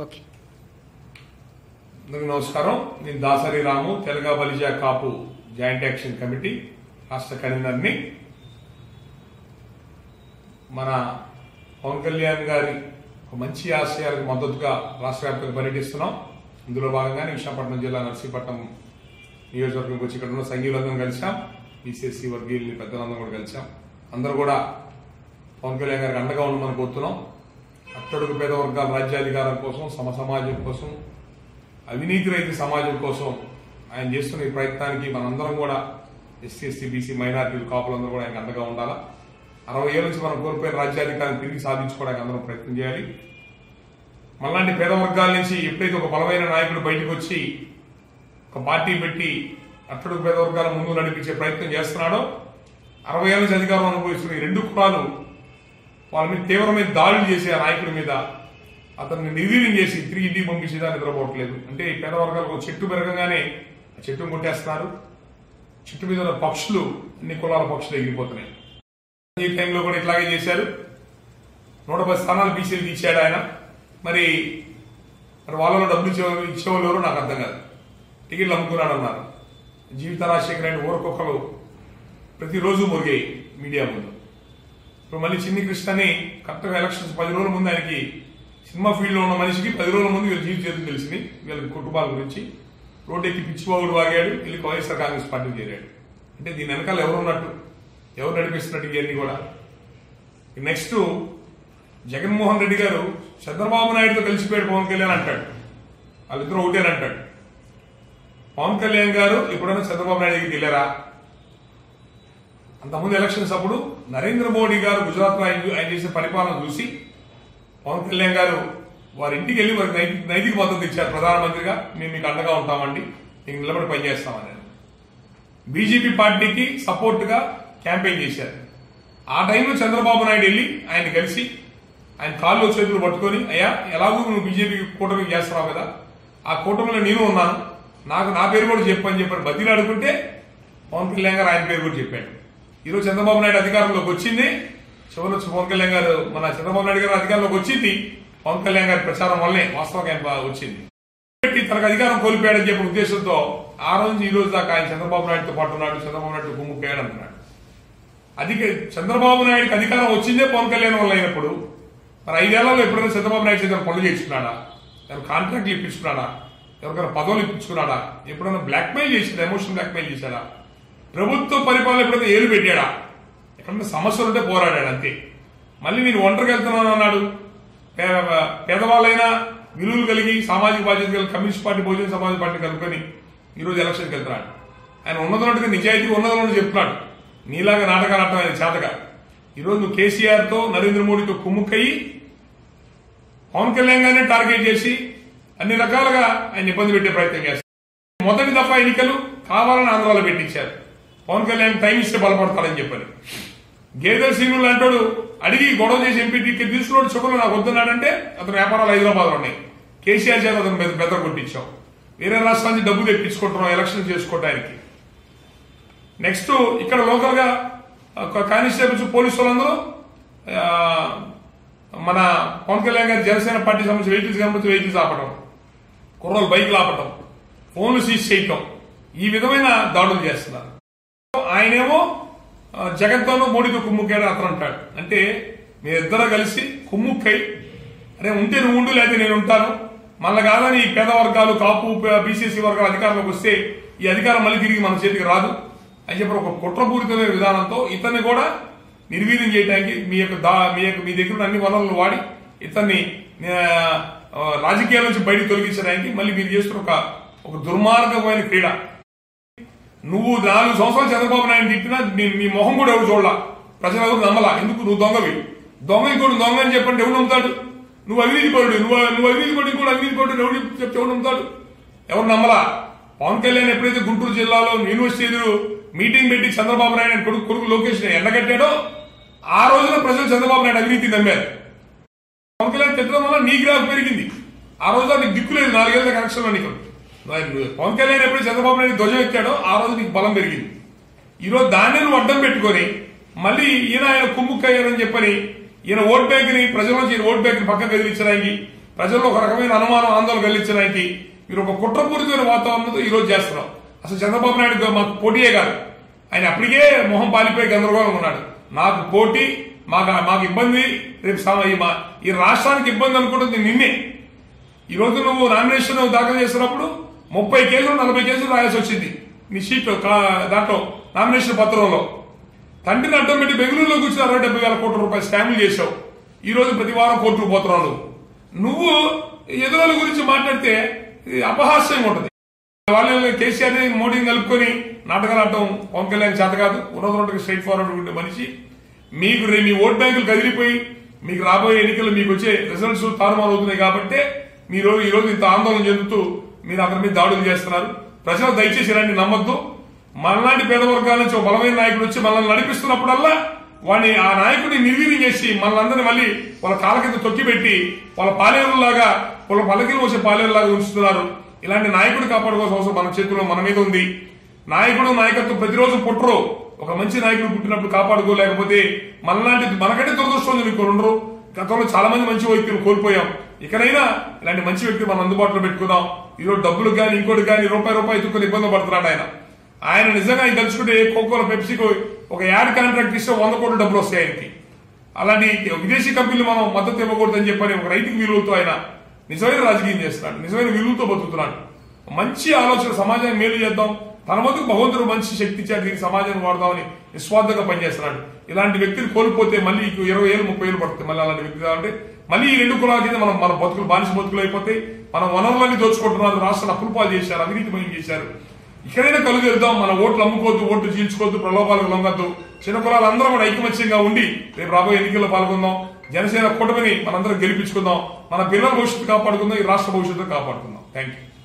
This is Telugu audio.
ఓకే. అందరికీ నమస్కారం. నేను దాసరి రాము తెలంగా Balija Kapu joint action committee రాష్ట్ర కన్వీనర్ని. మన పవన్ కళ్యాణ్ గారి ఒక మంచి ఆశయాలకు మద్దతుగా రాష్ట్ర వ్యాప్తంగా పర్యటిస్తున్నాం. ఇందులో భాగంగానే విశాఖపట్నం జిల్లా నర్సీపట్నం నియోజకవర్గం వచ్చి ఇక్కడ ఉన్న సంఘీయులందరం కలిసాం. బీసీఎస్సీ వర్గీయుల్ని పెద్దలందరం కూడా కలిసాం. అందరూ కూడా పవన్ కళ్యాణ్ గారికి అండగా ఉండమని కోరుతున్నాం. అట్టడుగు పేద వర్గాల రాజ్యాధికారం కోసం సమ సమాజం కోసం అవినీతి రహిత సమాజం కోసం ఆయన చేస్తున్న ఈ ప్రయత్నానికి మనందరం కూడా ఎస్సీ ఎస్సీ బీసీ మైనార్టీలు కాపులందరూ కూడా ఆయనకు అండగా ఉండాలా? అరవై ఏళ్ళ నుంచి మనం కోల్పోయిన రాజ్యాధికారాన్ని తిరిగి సాధించుకోవడానికి అందరం ప్రయత్నం చేయాలి. మనలాంటి పేద వర్గాల నుంచి ఎప్పుడైతే ఒక బలమైన నాయకుడు బయటకు వచ్చి ఒక పార్టీ పెట్టి అట్టడుగు పేద వర్గాల ముందు నడిపించే ప్రయత్నం చేస్తున్నాడో అరవై ఏళ్ళ నుంచి అధికారం అనుభవిస్తున్న ఈ రెండు కులాలు వాళ్ళ మీద తీవ్రమైన దాడులు చేసి ఆ నాయకుడి మీద అతన్ని నిర్వీర్యం చేసి తిరిగి ఇంటికి పంపించేదా నిద్రపోవట్లేదు. అంటే ఈ పేదవర్గాలకు ఒక చెట్టు పెరగగానే ఆ చెట్టును కొట్టేస్తున్నారు చెట్టు మీద ఉన్న పక్షులు అన్ని కులాల పక్షులు ఎగిరిపోతున్నాయి. ఈ టైంలో కూడా ఇట్లాగే చేశారు. నూట పది స్థానాలు బీసీలకు ఇచ్చాడు ఆయన. మరి మరి వాళ్ళలో డబ్బులు ఇచ్చేవాళ్ళు ఇచ్చేవాళ్ళు నాకు అర్థం కాదు. టికెట్లు అమ్ముకున్నాడు అన్నారు. జీవిత రాజశేఖర్ అని ఊరకొక్కలు ప్రతిరోజు మురిగాయి మీడియా ముందు. ఇప్పుడు మళ్ళీ చిన్ని కృష్ణని కరెక్ట్గా ఎలక్షన్స్ పది రోజుల ముందు ఆయనకి సినిమా ఫీల్డ్లో ఉన్న మనిషికి పది రోజుల ముందు వీళ్ళ జీవిత చరిత్ర తెలిసింది. వీళ్ళ కుటుంబాల గురించి. రోడ్డు ఎక్కి పిచ్చివాగుడు వాగాడు వెళ్ళి వైఎస్ఆర్ కాంగ్రెస్ పార్టీ చేరాడు. అంటే దీని వెనకాల ఎవరు ఉన్నట్టు? ఎవరు నడిపిస్తున్నట్టు ఇవన్నీ కూడా? నెక్స్ట్ జగన్మోహన్ రెడ్డి గారు చంద్రబాబు నాయుడుతో కలిసిపోయాడు పవన్ కళ్యాణ్ అంటాడు. వాళ్ళిద్దరూ ఒకటేనంటాడు. పవన్ కళ్యాణ్ గారు ఎప్పుడైనా చంద్రబాబు నాయుడు దగ్గరికి వెళ్ళారా? అంతకుముందు ఎలక్షన్స్ అప్పుడు నరేంద్ర మోడీ గారు గుజరాత్ ఆయన చేసిన చేసే పరిపాలన చూసి పవన్ కళ్యాణ్ గారు వారి ఇంటికి వెళ్ళి వారికి నైతిక మద్దతు ఇచ్చారు ప్రధానమంత్రిగా. మేము మీకు అండగా ఉంటామండి. మీకు నిలబడి పనిచేస్తామని బీజేపీ పార్టీకి సపోర్ట్గా క్యాంపెయిన్ చేశారు. ఆ టైంలో చంద్రబాబు నాయుడు వెళ్ళి ఆయన కలిసి ఆయన కాళ్ళు చేతులు పట్టుకొని అయ్యా ఎలాగో నువ్వు బీజేపీ కూటమి చేస్తున్నావు కదా? ఆ కూటమిలో నేను ఉన్నాను. నాకు నా పేరు కూడా చెప్పని చెప్పారు. బతిలు అడుగుంటే పవన్ కళ్యాణ్ గారు ఆయన పేరు కూడా చెప్పాడు. ఈరోజు చంద్రబాబు నాయుడు అధికారంలోకి వచ్చింది. చివరి వచ్చి పవన్ కళ్యాణ్ గారు మన చంద్రబాబు నాయుడు గారు అధికారంలోకి వచ్చింది. పవన్ కళ్యాణ్ గారి ప్రచారం వల్లనే వాస్తవంగా ఆయన వచ్చింది. పెట్టి తనకు అధికారం కోల్పోయాడని చెప్పిన ఉద్దేశంతో ఆ రోజు ఈ రోజు దాకా ఆయన చంద్రబాబు నాయుడుతో పాటు ఉన్నాడు. చంద్రబాబు నాయుడు గుమ్ముకేయాడు అంటున్నాడు అధిక చంద్రబాబు నాయుడుకి అధికారం వచ్చిందే పవన్ కళ్యాణ్ వల్ల అయినప్పుడు. మరి ఐదేళ్ళలో ఎప్పుడైనా చంద్రబాబు నాయుడు చేసిన పనులు చేయించుకున్నాడా? ఎవరు కాంట్రాక్ట్లు ఇప్పించుకున్నాడా? ఎవరికైనా పదవులు ఇప్పించుకున్నాడా? ఎప్పుడైనా బ్లాక్మెయిల్ చేసాడా ఎమోషన్ బ్లాక్మెయిల్ చేశాడా? ప్రభుత్వ పరిపాలన ఎప్పుడైతే ఏలు పెట్టాడా? ఎక్కడన్నా సమస్యలు ఉంటే పోరాడాడు అంతే. మళ్ళీ నేను ఒంటరికి వెళ్తున్నాను అన్నాడు. పేదవాళ్ళైనా విలువలు కలిగి సామాజిక బాధ్యత కలిగి communist party Bahujan Samaj party కలుపుకొని ఈ రోజు ఎలక్షన్కి వెళ్తున్నాడు. ఆయన ఉన్నదన్నట్టుగా నిజాయితీ ఉన్నదని చెప్తున్నాడు. నీలాగా నాటకాలు ఆడటం ఆయన చేతగా ఈరోజు నువ్వు కేసీఆర్తో నరేంద్ర మోడీతో కుమ్ముక్కయి పవన్ కళ్యాణ్ గారిని టార్గెట్ చేసి అన్ని రకాలుగా ఆయన ఇబ్బంది పెట్టే ప్రయత్నం చేస్తారు మొదటి దఫా ఎన్నికలు కావాలని ఆంధ్రాలో పెట్టించారు. పవన్ కళ్యాణ్ టైం ఇస్తే బలపడతాడని చెప్పాను గేదెల శ్రీనులు అంటాడు అడిగి గొడవ చేసి ఎంపీ టికెట్ తీసుకున్నాడు. చుక్కలు నాకు వద్దున్నాడంటే అతను వ్యాపారాలు హైదరాబాద్ ఉన్నాయి. కేసీఆర్ చేత అతను బెద- బెదర కొట్టించాం. వేరే రాష్ట్రాల నుంచి డబ్బు తెప్పించుకుంటున్నాం ఎలక్షన్ చేసుకోవడానికి నెక్స్ట్ ఇక్కడ లోకల్గా కానిస్టేబుల్స్ పోలీసు వాళ్ళందరూ మన పవన్ కళ్యాణ్ గారి జనసేన పార్టీ సంబంధించి వెహికల్స్ సంబంధించి వెహికల్స్ ఆపడం కుర్రలు బైక్లు ఆపటం ఫోన్లు సీజ్ చేయటం ఈ విధమైన దాడులు చేస్తున్నారు. ఆయనేమో జగన్తోనూ మోడీతో కుమ్ముక్కాడు అతను అంటాడు. అంటే మీరిద్దరూ కలిసి కుమ్ముక్కై అరే ఉంటే నువ్వు ఉండు లేకపోతే నేను ఉంటాను. మళ్ళీ కాదని ఈ పేద వర్గాలు కాపు బీసీసీ వర్గాలు అధికారంలోకి వస్తే ఈ అధికారం మళ్ళీ తిరిగి మన చేతికి రాదు. అని చెప్పి ఒక కుట్రపూరితమైన విధానంతో ఇతన్ని కూడా నిర్వీర్యం చేయడానికి మీ యొక్క దా- మీ యొక్క మీ దగ్గర అన్ని వనరులు వాడి ఇతన్ని రాజకీయాల నుంచి బయటకు తొలగించడానికి మళ్ళీ మీరు చేస్తున్న ఒక ఒక దుర్మార్గమైన క్రీడ. నువ్వు నాలుగు సంవత్సరాలు చంద్రబాబు నాయుడు తిట్టినా నీ- నీ మొహం కూడా ఎవరు చూడాల? ప్రజలందరూ నమ్మలా. ఎందుకు? నువ్వు దొంగవి దొంగ ఇంకోటి దొంగ అని చెప్పండి ఎవరు నమ్ముతాడు? నువ్వు అవినీతి పరుడు. నువ్వు నువ్వు అవినీతి పరుడు ఇంకోటి అవినీతి పరుడు ఎవరు చెప్తే ఎవరు నమ్ముతాడు? ఎవరు నమ్మలా? పవన్ కళ్యాణ్ ఎప్పుడైతే గుంటూరు జిల్లాలో యూనివర్సిటీ మీటింగ్ పెట్టి చంద్రబాబు నాయుడు కొడుకు కొడుకు లోకేష్ ఎండగట్టాడో ఆ రోజున ప్రజలు చంద్రబాబు నాయుడు అవినీతి నమ్మారు. పవన్ కళ్యాణ్ తిట్టడం వల్ల నీ గ్రాఫ్ పెరిగింది. ఆ రోజు నీకు దిక్కులేదు నాలుగేళ్ళ కనెక్షన్ నీకు. పవన్ కళ్యాణ్ ఎప్పుడు చంద్రబాబు నాయుడు ధ్వజం ఎక్కాడో ఆ రోజు నీకు బలం పెరిగింది. ఈరోజు రోజు దాన్ని నువ్వు అడ్డం పెట్టుకొని మళ్ళీ ఈయన ఆయన కుమ్ముక్కయ్యారని చెప్పని ఈయన ఓట్ బ్యాంక్ని ప్రజల నుంచి ఓట్ బ్యాంక్ని పక్కకు కదిలించడానికి ప్రజల్లో ఒక రకమైన అనుమానం ఆందోళన కలిగించడానికి మీరు ఒక కుట్రపూరితమైన వాతావరణంతో ఈ రోజు చేస్తున్నాం అసలు చంద్రబాబు నాయుడు మాకు పోటీయే కాదు. ఆయన అప్పటికే మొహం పాలిపోయి గందరగోళం ఉన్నాడు. నాకు పోటీ మాకు మాకు ఇబ్బంది. రేపు సమ- ఈ మా- ఈ రాష్ట్రానికి ఇబ్బంది అనుకుంటుంది నిన్నే. ఈ రోజు నువ్వు నామినేషన్ దాఖలు చేసినప్పుడు ముప్పై కేసులు నలభై కేసులు రాయాల్సి వచ్చింది. మీ షీట్ దాంట్లో నామినేషన్ పత్రంలో. తండ్రిని అడ్డం పెట్టి బెంగళూరులో కూర్చుని అరవై డెబ్బై వేల కోట్ల రూపాయలు స్కామ్లు చేశావు. ఈ రోజు ప్రతి వారం కోర్టుకు పోతున్నావు నువ్వు. ఎదురుల గురించి మాట్లాడితే అపహాస్యంగా ఉంటుంది. వాళ్ళు కేసీఆర్ మోడీని కలుపుకొని నాటకాలు ఆడటం పవన్ కళ్యాణ్ చేత కాదు. ఉన్నత స్ట్రైట్ ఫార్వర్డ్ ఉండే మనిషి. మీకు రే- మీ ఓట్ బ్యాంకులు కదిలిపోయి మీకు రాబోయే ఎన్నికలు మీకు వచ్చే రిజల్ట్స్ తారుమారు అవుతున్నాయి కాబట్టి మీరు ఈ రోజు ఇంత ఆందోళన చెందుతూ మీరు అతని మీద దాడులు చేస్తున్నారు. ప్రజలు దయచేసి ఇలాంటి నమ్మద్దు. మనలాంటి పేద వర్గాల నుంచి ఒక బలమైన నాయకుడు వచ్చి మనల్ని నడిపిస్తున్నప్పుడల్లా వాడిని ఆ నాయకుడిని నిర్వీర్యం చేసి మనల్ని మళ్ళీ వాళ్ళ కాళ్ళ కింద తొక్కిపెట్టి వాళ్ళ పాలేరులాగా వాళ్ళ పల్లకిలు వచ్చే పాలేరులాగా ఉంచుతున్నారు. ఇలాంటి నాయకుడు కాపాడుకోవాల్సిన అవసరం మన చేతిలో మన మీద ఉంది. నాయకుడు నాయకత్వం ప్రతిరోజు పుట్టరు. ఒక మంచి నాయకుడు పుట్టినప్పుడు కాపాడుకోలేకపోతే మనలాంటి మనకంటే దురదృష్టం ఉంది మీకు ఉండరు గతంలో చాలా మంది మంచి వ్యక్తులు కోల్పోయాం. ఇకనైనా ఇలాంటి మంచి వ్యక్తి మనం అందుబాటులో పెట్టుకుందాం. ఈరోజు డబ్బులు కానీ ఇంకోటి కానీ రూపాయి రూపాయి ఎత్తుకొని ఇబ్బంది పడుతున్నాడు ఆయన. ఆయన నిజంగా ఆయన తలుచుకుంటే కోకోల పెప్సీకో ఒక యాడ్ కాంట్రాక్ట్ ఇస్తే వంద కోట్ల డబ్బులు వస్తాయి ఆయనకి. అలాంటి విదేశీ కంపెనీలు మనం మద్దతు ఇవ్వకూడదని చెప్పని ఒక రైతుకి విలువతో ఆయన నిజమైన రాజకీయం చేస్తున్నాడు. నిజమైన విలువతో బతుకుతున్నాడు. మంచి ఆలోచన సమాజానికి మేలు చేద్దాం. తన మధ్య భగవంతుడు మంచి శక్తి ఇచ్చాడు దీనికి సమాజాన్ని వాడదామని నిస్వార్థంగా పనిచేస్తున్నాడు. ఇలాంటి వ్యక్తిని కోల్పోతే మళ్ళీ ఇరవై ఏళ్ళు ముప్పై ఏళ్ళు పడుతుంది. మళ్ళీ అలాంటి వ్యక్తి కావాలంటే మళ్ళీ ఈ రెండు కులాల కింద మనం మన బతుకులు బానిస బతుకులు అయిపోతాయి. మనం వనరులన్నీ దోచుకుంటున్నారు రాష్ట్రాన్ని అప్పులు పాలు చేశారు పని చేశారు. ఇక్కడైనా కలుగు మన ఓట్లు అమ్ముకోవద్దు ఓట్లు చీల్చుకోవద్దు ప్రలోభాలకు లొంగద్దు. చిన్న కులాలు అందరం కూడా ఐకమత్యంగా ఉండి రేపు రాబోయే ఎన్నికల్లో పాల్గొందాం. జనసేన కూటమిని మనందరం గెలిపించుకుందాం. మన పిల్లల భవిష్యత్తు కాపాడుకుందాం. ఈ రాష్ట్ర భవిష్యత్తు కాపాడుకుందాం. Thank you